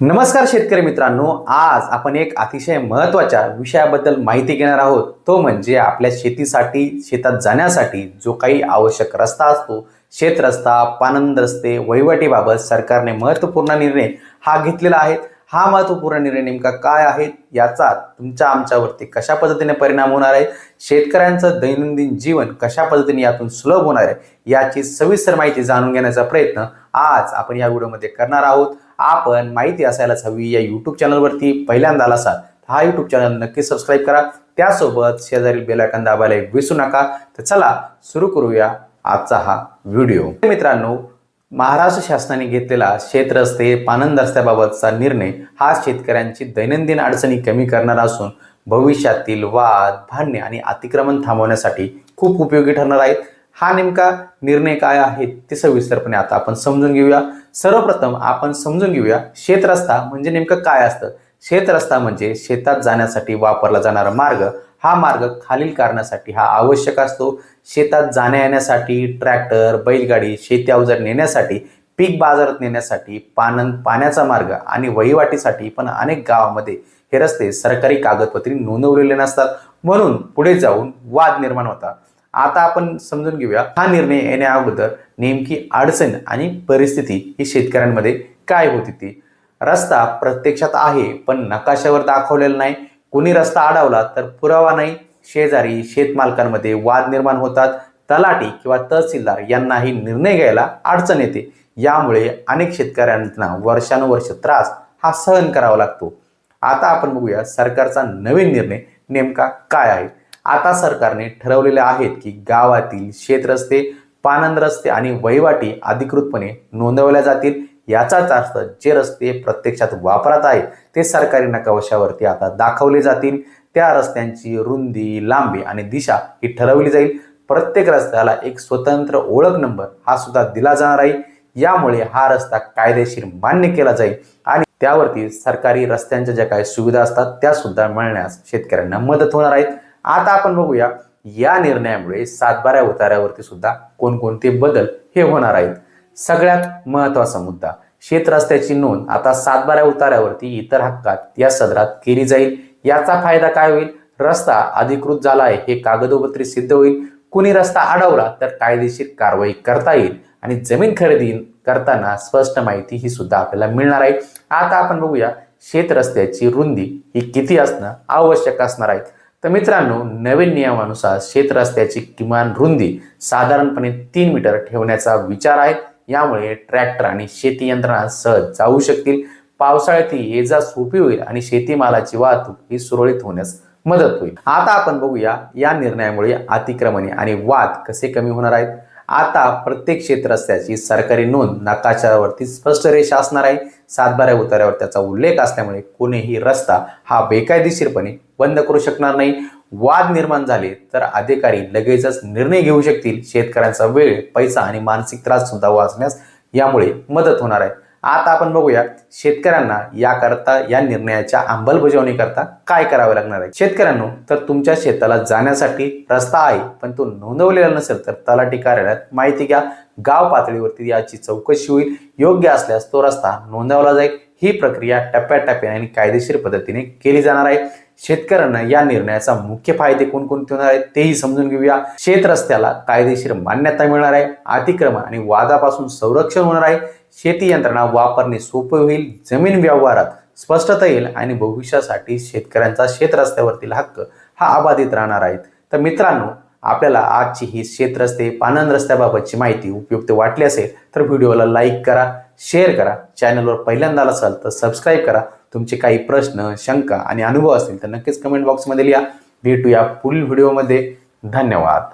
नमस्कार शेतकरी मित्रांनो आज आपण एक अतिशय महत्त्वाच्या विषयाबद्दल माहिती घेणार आहोत. तो म्हणजे आपल्या शेतीसाठी शेतात जाण्यासाठी जो काही आवश्यक रस्ता असतो शेत रस्ता पानंद रस्ते वहिवटीबाबत सरकारने महत्त्वपूर्ण निर्णय हा घेतलेला आहे. हा महत्त्वपूर्ण निर्णय नेमका काय आहे? याचा तुमच्या आमच्यावरती कशा पद्धतीने परिणाम होणार आहे? शेतकऱ्यांचं दैनंदिन जीवन कशा पद्धतीने यातून सुलभ होणार आहे? याची सविस्तर माहिती जाणून घेण्याचा प्रयत्न आज आपण या व्हिडिओमध्ये करणार आहोत. आपण माहिती असायलाच हवी या यूट्यूब चॅनलवरती पहिल्यांदा आला असाल तर हा यूट्यूब चॅनल नक्की सबस्क्राईब करा. त्यासोबत शेजारील बेलायकन दाबायला विसरू नका. तर चला सुरू करूया आजचा हा व्हिडिओ मित्रांनो महाराष्ट्र शासनाने घेतलेला शेतरस्ते पानंद रस्त्याबाबतचा निर्णय हा शेतकऱ्यांची दैनंदिन अडचणी कमी करणारा असून भविष्यातील वाद भांडणे आणि अतिक्रमण थांबवण्यासाठी खूप उपयोगी ठरणार आहेत. हा नेमका निर्णय काय आहे ते सविस्तरपणे आता आपण समजून घेऊया. सर्वप्रथम आपण समजून घेऊया शेतरस्ता म्हणजे नेमकं काय असतं. शेतरस्ता म्हणजे शेतात जाण्यासाठी वापरला जाणारा मार्ग. हा मार्ग खालील कारणासाठी हा आवश्यक असतो. शेतात जाण्या येण्यासाठी ट्रॅक्टर बैलगाडी शेती अवजार नेण्यासाठी पीक बाजारात नेण्यासाठी पानन पाण्याचा मार्ग आणि वहिवाटीसाठी पण अनेक गावामध्ये हे रस्ते सरकारी कागदपत्री नोंदवलेले नसतात. म्हणून पुढे जाऊन वाद निर्माण होतात. आता आपण समजून घेऊया हा निर्णय येण्या अगोदर नेमकी अडचण आणि परिस्थिती ही शेतकऱ्यांमध्ये काय होती ती? रस्ता प्रत्यक्षात आहे पण नकाशावर दाखवलेला नाही. कोणी रस्ता अडवला तर पुरावा नाही. शेजारी शेतमालकांमध्ये वाद निर्माण होतात. तलाठी किंवा तहसीलदार यांनाही निर्णय घ्यायला अडचण येते. यामुळे अनेक शेतकऱ्यांना वर्षानुवर्ष त्रास हा सहन करावा लागतो. आता आपण बघूया सरकारचा नवीन निर्णय नेमका काय आहे. आता सरकारने ठरवलेले आहेत की गावातील शेतरस्ते पानंद रस्ते आणि वहिवाटी अधिकृतपणे नोंदवल्या जातील. याचाच अर्थ जे रस्ते प्रत्यक्षात वापरात आहेत ते सरकारी नकावशावरती आता दाखवले जातील. त्या रस्त्यांची रुंदी लांबी आणि दिशा ही ठरवली जाईल. प्रत्येक रस्त्याला एक स्वतंत्र ओळख नंबर हा सुद्धा दिला जाणार आहे. यामुळे हा रस्ता कायदेशीर मान्य केला जाईल आणि त्यावरती सरकारी रस्त्यांच्या ज्या काही सुविधा असतात त्या सुद्धा मिळण्यास शेतकऱ्यांना मदत होणार आहेत आता आपण बघूया या निर्णयामुळे सातबाऱ्या उतार्यावरती सुद्धा कोणकोणते बदल हे होणार आहेत. सगळ्यात महत्त्वाचा मुद्दा शेत रस्त्याची नोंद. आता सातबाऱ्या उतार्यावरती इतर हक्कात या सदरात केली जाईल. याचा फायदा काय होईल? रस्ता अधिकृत झाला आहे हे कागदोपत्री सिद्ध होईल. कुणी रस्ता अडवला तर कायदेशीर कारवाई करता येईल. आणि जमीन खरेदी करताना स्पष्ट माहिती ही सुद्धा आपल्याला मिळणार आहे. आता आपण बघूया शेत रस्त्याची रुंदी ही किती असणं आवश्यक असणार आहे. तर मित्रांनो नवीन नियमानुसार शेतरस्त्याची किमान रुंदी साधारणपणे तीन मीटर ठेवण्याचा विचार आहे. यामुळे ट्रॅक्टर आणि शेती यंत्रणा सहज जाऊ शकतील. पावसाळ्यात ही ये जा सोपी होईल आणि शेतीमालाची वाहतूक ही सुरळीत होण्यास मदत होईल. आता आपण बघूया या निर्णयामुळे अतिक्रमणे आणि वाद कसे कमी होणार आहेत. आता प्रत्येक क्षेत्रस्त्याची सरकारी नोंद नकाशावरती स्पष्ट रेषा असणार आहे. सातबाऱ्या उतार्यावर त्याचा उल्लेख असल्यामुळे कोणीही रस्ता हा बेकायदेशीरपणे बंद करू शकणार नाही. वाद निर्माण झाले तर अधिकारी लगेचच निर्णय घेऊ शकतील. शेतकऱ्यांचा वेळ पैसा आणि मानसिक त्रास सुद्धा वाचण्यास यामुळे मदत होणार आहे. आता आपण बघूया शेतकऱ्यांना याकरता या निर्णयाच्या अंमलबजावणी करता काय करावे लागणार आहे? शेतकऱ्यांनो तर तुमच्या शेताला जाण्यासाठी रस्ता आहे पण तो नोंदवलेला नसेल तर तलाठी कार्यालयात माहिती घ्या. गाव पातळीवरती याची चौकशी होईल. योग्य असल्यास तो रस्ता नोंदवला जाईल. ही प्रक्रिया टप्प्याटप्प्याने आणि कायदेशीर पद्धतीने केली जाणार आहे. शेतकऱ्यांना या निर्णयाचा मुख्य फायदे कोणकोणते होणार आहेत तेही समजून घेऊया. शेत रस्त्याला कायदेशीर मान्यता मिळणार आहे अतिक्रमण आणि वादापासून संरक्षण होणार आहे. शेती यंत्रणा वापरणे सोपे होईल जमीन व्यवहारात स्पष्टता येईल आणि भविष्यासाठी शेतकऱ्यांचा शेत रस्त्यावरतील हक्क हा अबाधित राहणार आहेत. तर मित्रांनो आपल्याला आजची ही शेत रस्ते पानंद रस्त्याबाबतची माहिती उपयुक्त वाटली असेल तर व्हिडिओला लाईक करा शेअर करा चॅनलवर पहिल्यांदा असाल तर सबस्क्राईब करा. तुमचे काही प्रश्न शंका आणि अनुभव असतील तर नक्कीच कमेंट बॉक्समध्ये लिहा. भेटूया पुढील व्हिडिओमध्ये धन्यवाद.